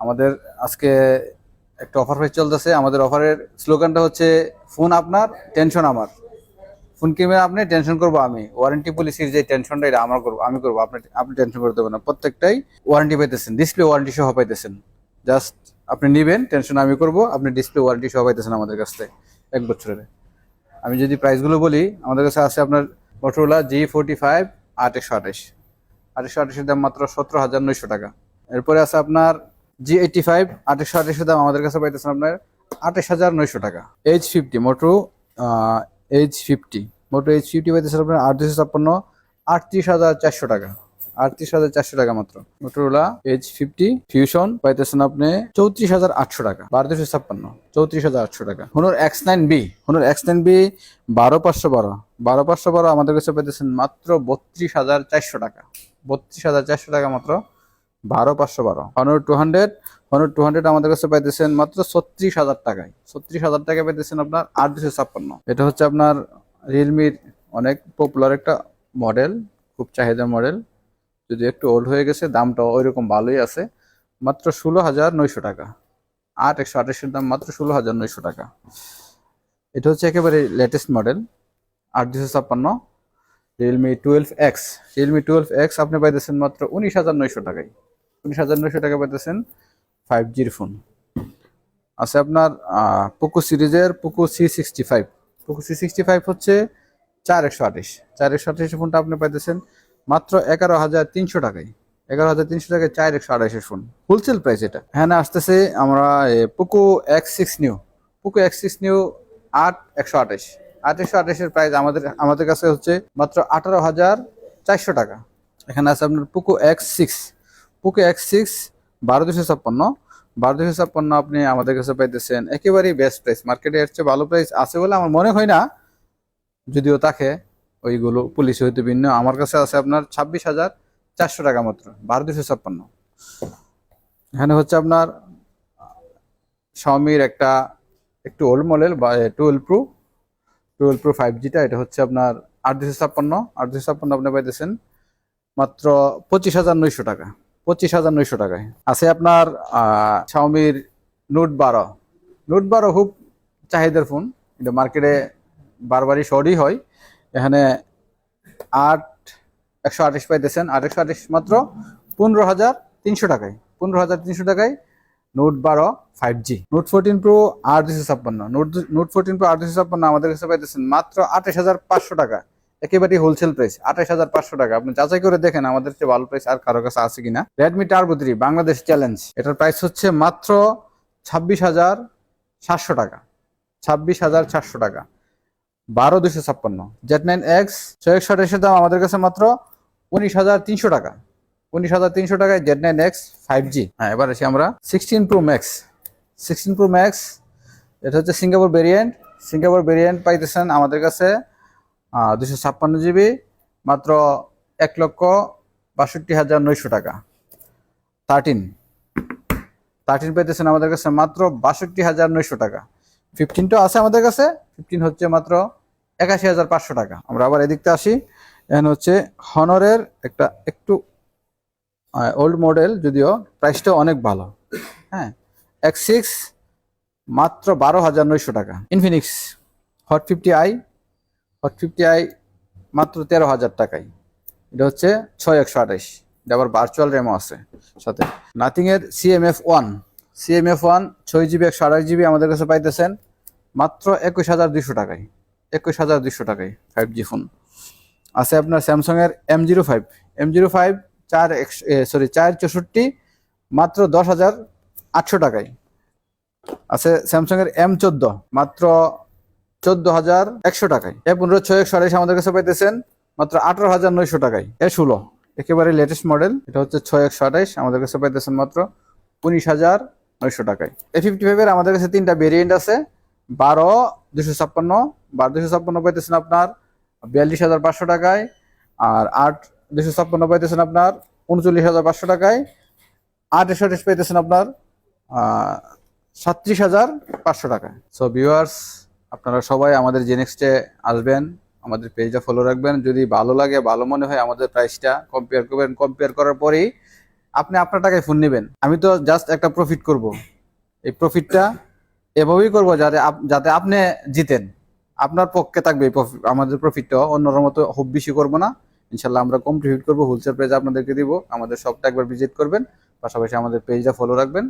আমাদের আজকে একটা অফার প্রাইস চলতেছে। আমাদের অফারের স্লোগানটা হচ্ছে, ফোন আপনার টেনশন আমার। ফোন কিনবে আপনি টেনশন করব আমি। ওয়ারেন্টি পলিসির যে টেনশনটা এটা আমার করব, আমি করব। আপনি আপনি টেনশন করতে পারবেন না। প্রত্যেকটাই ওয়ারেন্টি পাইতেছেন। ডিসপ্লে ওয়ারেন্টি সহ পাইতেছেন। জাস্ট আপনি নিবেন টেনশন আমি করব, আপনি ডিসপ্লে ওয়ারেন্টি সহ পাইতেছেন আমাদের কাছ থেকে এক বছরের। আমি যদি প্রাইসগুলো বলি, আমাদের কাছে আছে আপনার মোটরোলা জি ফোর্টি ফাইভ আট একশো আঠাশ। আটশো আঠাশের দাম মাত্র সতেরো হাজার নয়শো টাকা। এরপরে আছে আপনার জি এইটটি ফাইভ আটশো আঠাশের দাম আমাদের কাছে পাইতেছেন আপনার আঠাশ হাজার নয়শো টাকা। H fifty Motorola H fifty Moto H fifty পাইতেছেন আপনার আট দুশো ছাপ্পান্ন আটত্রিশ হাজার চারশো টাকা। আটত্রিশ হাজার চারশো টাকা মাত্র। মোটরোলা এইচ ফিফটি ফিউশন পাইতেছেন আপনি চৌত্রিশ হাজার আটশো টাকা বারো দুশো ছাপ্পান্ন চৌত্রিশ হাজার আটশো টাকা। Honor X nine B Honor X nine B বারো পাঁচশো বারো বারো পাঁচশো বারো আমাদের কাছে পাইতেছেন মাত্র বত্রিশ হাজার চারশো টাকা। বত্রিশ হাজার চারশো টাকা মাত্র। বারো পাঁচশো বারো। Honor two hundred Honor two hundred আমাদের কাছে পাইতেছেন মাত্র ছত্রিশ হাজার টাকায়। ছত্রিশ হাজার টাকায় পাইতেছেন আপনার আট দুশো ছাপ্পান্ন। এটা হচ্ছে আপনার রিয়েলমির অনেক পপুলার একটা মডেল খুব চাহিদার মডেল যদি একটু ওল্ড হয়ে গেছে দামটা ওই রকম ভালোই আছে। মাত্র ষোলো হাজার নয়শো টাকা। আট একশো আঠাশের দাম মাত্র ষোলো হাজার নয়শো টাকা। এটা হচ্ছে একেবারে লেটেস্ট মডেল আট দুশো ছাপ্পান্ন। Realme twelve X Realme twelve X আপনি পাইতেছেন মাত্র উনিশ হাজার নয়শো টাকায়। উনিশ হাজার নয়শো টাকা পাইতেছেন ফাইভ জির ফোন আছে আপনার পোকো সিরিজের Poco C sixty five Poco C sixty five হচ্ছে চার একশো আঠাশ। চার একশো আঠাশ ফোনটা আপনি পাইতেছেন মাত্র এগারো হাজার তিনশো টাকায়। এগারো হাজার তিনশো টাকায় চার একশো আঠাশের ফোন হোলসেল প্রাইস এটা। হ্যাঁ আসতেছে আমরা Poco X six new Poco X six new আট একশো আঠাশ। আট একশো আঠাশের প্রাইস আমাদের আমাদের কাছে হচ্ছে মাত্র আঠারো হাজার চারশো টাকা। এখানে আছে আপনার Poco X six Poco X six বারো দুশো ছাপ্পান্ন। বারো দুশো ছাপ্পান্ন আপনি আমাদের কাছে পাইতেছেন একেবারেই বেস্ট প্রাইস মার্কেটে এর চেয়ে ভালো প্রাইস আছে বলে আমার মনে হয় না। যদিও তাকে ওইগুলো পুলিশ হইতে ভিন্ন। আমার কাছে আছে আপনার ছাব্বিশ হাজার চারশো টাকা মাত্র, বারো দুশো ছাপ্পান্ন। এখানে হচ্ছে আপনার শাওমির একটা, একটু ওল্ড মডেল বা twelve pro twelve pro five জিটা এটা হচ্ছে আপনার আট দুশো ছাপ্পান্ন। আট দুশো ছাপ্পান্ন আপনি পাইতেছেন মাত্র পঁচিশ হাজার নয়শো টাকা। পঁচিশ হাজার নয়শো টাকায়। আছে আপনার শাওমির নোট বারো। নোট বারো খুব চাহিদার ফোন। এটা মার্কেটে বারবারই শর্টই হয়। এখানে আট, একশো আঠাশ পাইতেছেন। আট, একশো আঠাশ মাত্র পনেরো হাজার তিনশো টাকায়। পনেরো হাজার তিনশো টাকায় নোট বারো five G Note fourteen pro আট দুশো ছাপ্পান্ন। নোট নোট ফোরটিন প্রো আট দুশো ছাপ্পান্ন আমাদের কাছে পাইতেছেন মাত্র আঠাশ হাজার পাঁচশো টাকা। একেবারে হোলসেল প্রাইস আঠাশ হাজার পাঁচশো টাকা। আপনি যাচাই করে দেখেন আমাদের চেয়ে ভালো প্রাইস আর কারও কাছে আছে কিনা। Redmi Turbo three Bangladesh challenge এটার প্রাইস হচ্ছে মাত্র ছাব্বিশ হাজার সাতশো টাকা। ছাব্বিশ হাজার চারশো টাকা। বারো দুশো ছাপ্পান্ন। জেড নাইন এক্স ছয় একশো আঠাশের দাম আমাদের কাছে মাত্র উনিশ হাজার তিনশো টাকা। উনিশ হাজার তিনশো টাকায় Z nine X five G হ্যাঁ এবার আসি আমরা sixteen pro max sixteen pro max এটা হচ্ছে সিঙ্গাপুর ভেরিয়েন্ট সিঙ্গাপুর ভেরিয়েন্ট পাইতেছেন আমাদের কাছে দুশো ছাপ্পান্ন জিবি, মাত্র এক লক্ষ বাষট্টি হাজার নয়শো টাকা। থার্টিন থার্টিন পেতেছেন আমাদের কাছে মাত্র বাষট্টি হাজার নয়শো টাকা। ফিফটিনটাও আছে আমাদের কাছে ফিফটিন হচ্ছে মাত্র একাশি হাজার পাঁচশো টাকা। আমরা আবার এদিকতে আসি। এখানে হচ্ছে হনরের একটা একটু ওল্ড মডেল যদিও প্রাইসটা অনেক ভালো। হ্যাঁ এক্স সিক্স মাত্র বারো হাজার নয়শো টাকা। Infinix Hot fifty i Hot fifty i মাত্র তেরো হাজার টাকায়। এটা হচ্ছে ছয় একশো আঠাইশ এটা আবার ভার্চুয়াল র্যামও আছে সাথে। নাথিং এর সিএমএফ ওয়ান সিএমএফ ওয়ান ছয় জিবি একশো আঠাশ জিবি আমাদের কাছে পাইতেছেন মাত্র একুশ হাজার দুশো টাকায়। একুশ হাজার দুশো টাকায় ফাইভ জি ফোন আছে আপনার স্যামসাং এর M zero five M zero five চার সরি চার চৌষট্টি মাত্র দশ হাজার আটশো টাকায়। আছে স্যামসাং এর এম চোদ্দ মাত্র চোদ্দ হাজার একশো টাকায়। এ পনেরো ছয় একশো আড়াইশ আমাদের কাছে পাইতেছেন মাত্র আঠারো হাজার নয়শো টাকায়। এ ষোলো। একেবারে লেটেস্ট মডেল এটা হচ্ছে ছয় একশো আঠাইশ আমাদের কাছে পাইতেছেন মাত্র উনিশ হাজার নয়শো টাকায়। এ ফিফটি ফাইভের আমাদের কাছে তিনটা ভেরিয়েন্ট আছে, বারো, দুশো ছাপ্পান্ন, বারো দুশো ছাপ্পান্ন পাইতেছেন আপনার বিয়াল্লিশ হাজার পাঁচশো টাকায়, আর আট দুশো ছাপ্পান্ন পাইতেছেন আপনার উনচল্লিশ হাজার পাঁচশো টাকায়, আট একশো আঠাশ পাইতেছেন আপনার সাতত্রিশ হাজার পাঁচশো টাকায়। সো ভিউয়ার্স আপনারা সবাই আমাদের জেনেক্সটে আসবেন, আমাদের পেজটা ফলো রাখবেন। যদি ভালো লাগে, ভালো মনে হয় আমাদের প্রাইসটা কম্পেয়ার করবেন কম্পেয়ার করার পরেই আপনি আপনার টাকায় ফোন নেবেন। আমি তো জাস্ট একটা প্রফিট করব। এই প্রফিটটা এভাবেই করব যাতে যাতে আপনি জিতেন। আপনার পক্ষে থাকবে আমাদের প্রফিটটা অন্যর মতো খুব বেশি করব না। ইনশাল্লাহ আমরা কম প্রফিট করব। হোলসেল প্রাইস আপনাদেরকে দিব। আমাদের শপটা একবার ভিজিট করবেন। পাশাপাশি আমাদের পেজটা ফলো রাখবেন।